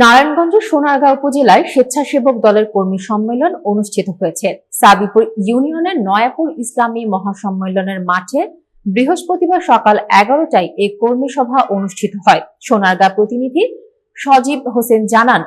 নারায়ণগঞ্জ সোনারগাঁও উপজেলায় স্বেচ্ছাসেবক দলের কর্মী সম্মেলন অনুষ্ঠিত হয়েছে। সাবিপুর ইউনিয়নের নয়াপুর ইসলামী মহাসম্মেলনের মাঠে বৃহস্পতিবার সকাল এগারোটায় এই কর্মী সভা অনুষ্ঠিত হয়। সোনারগাঁ প্রতিনিধি সজীব হোসেন জানান,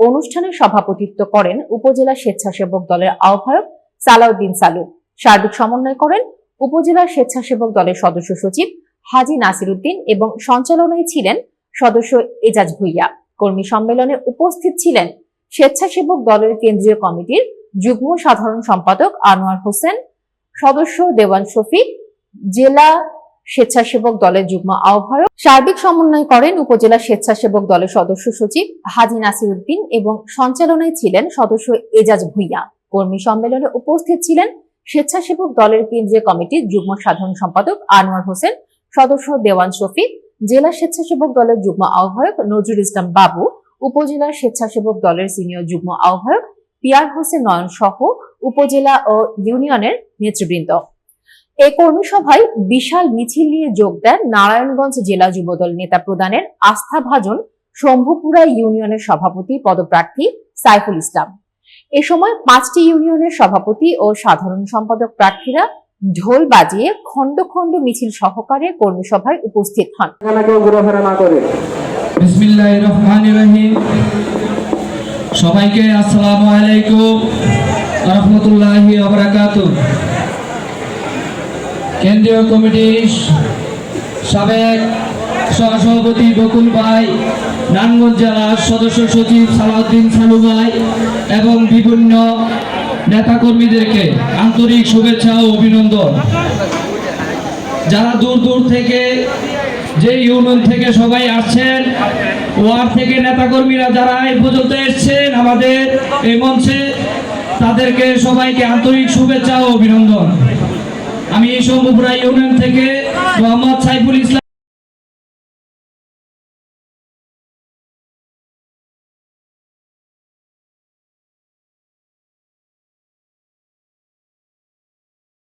অনুষ্ঠানে সভাপতিত্ব করেন উপজেলা স্বেচ্ছাসেবক দলের আহ্বায়ক সালাউদ্দিন সালু। সার্বিক সমন্বয় করেন উপজেলা স্বেচ্ছাসেবক দলের সদস্য সচিব হাজি নাসির উদ্দিন এবং সঞ্চালনায় ছিলেন সদস্য এজাজ ভুইয়া। কর্মী সম্মেলনে উপস্থিত ছিলেন স্বেচ্ছাসেবক দলের কেন্দ্রীয় কমিটির যুগ্ম সাধারণ সম্পাদক আনোয়ার হোসেন, সদস্য দেওয়ান শফিক, জেলা স্বেচ্ছাসেবক দলের যুগ্ম আহ্বায়ক, সার্বিক সমন্বয় করেন উপজেলা স্বেচ্ছাসেবক দলের সদস্য সচিব হাজি নাসির উদ্দিন এবং সঞ্চালনায় ছিলেন সদস্য এজাজ ভুইয়া। কর্মী সম্মেলনে উপস্থিত ছিলেন স্বেচ্ছাসেবক দলের কেন্দ্রীয় কমিটির যুগ্ম সাধারণ সম্পাদক আনোয়ার হোসেন, সদস্য দেওয়ান শফিক জেলা স্বেচ্ছাসেবক দলের যুগ্ম আহ্বায়ক নজরুল ইসলাম বাবু, উপজেলা স্বেচ্ছাসেবক দলের সিনিয়র যুগ্ম আহ্বায়ক পিয়ার হোসেন নয়ন সহ উপজেলা ও ইউনিয়নের নেতৃবৃন্দ। এই কর্মী সভায় বিশাল মিছিল নিয়ে যোগ দেন নারায়ণগঞ্জ জেলা যুবদল নেতা প্রদানের আস্থাভাজন শম্ভুপুরা ইউনিয়নের সভাপতি পদপ্রার্থী সাইফুল ইসলাম। এ সময় পাঁচটি ইউনিয়নের সভাপতি ও সাধারণ সম্পাদক প্রার্থীরা ঢোল বাজিয়ে খণ্ড খণ্ড মিছিল সহকারে কর্মী সভায় উপস্থিত হন। সবাইকে আসসালামু আলাইকুম রহমতুল্লাহি কেন্দ্রীয় কমিটির সাবেক সহসভাপতি বকুল ভাই নারায়ণগঞ্জ জেলার সদস্য সচিব সালাউদ্দিন সালু ভাই এবং বিভিন্ন নেতাকর্মীদেরকে আন্তরিক শুভেচ্ছা ও অভিনন্দন। যারা দূর দূর থেকে যে ইউনিয়ন থেকে সবাই আসছেন ওয়ার্ড থেকে নেতাকর্মীরা যারা এই পর্যন্ত এসছেন আমাদের এই মঞ্চে, তাদেরকে সবাইকে আন্তরিক শুভেচ্ছা ও অভিনন্দন। আমি এই শম্ভুপুরা ইউনিয়ন থেকে মোহাম্মদ সাইফুল ইসলাম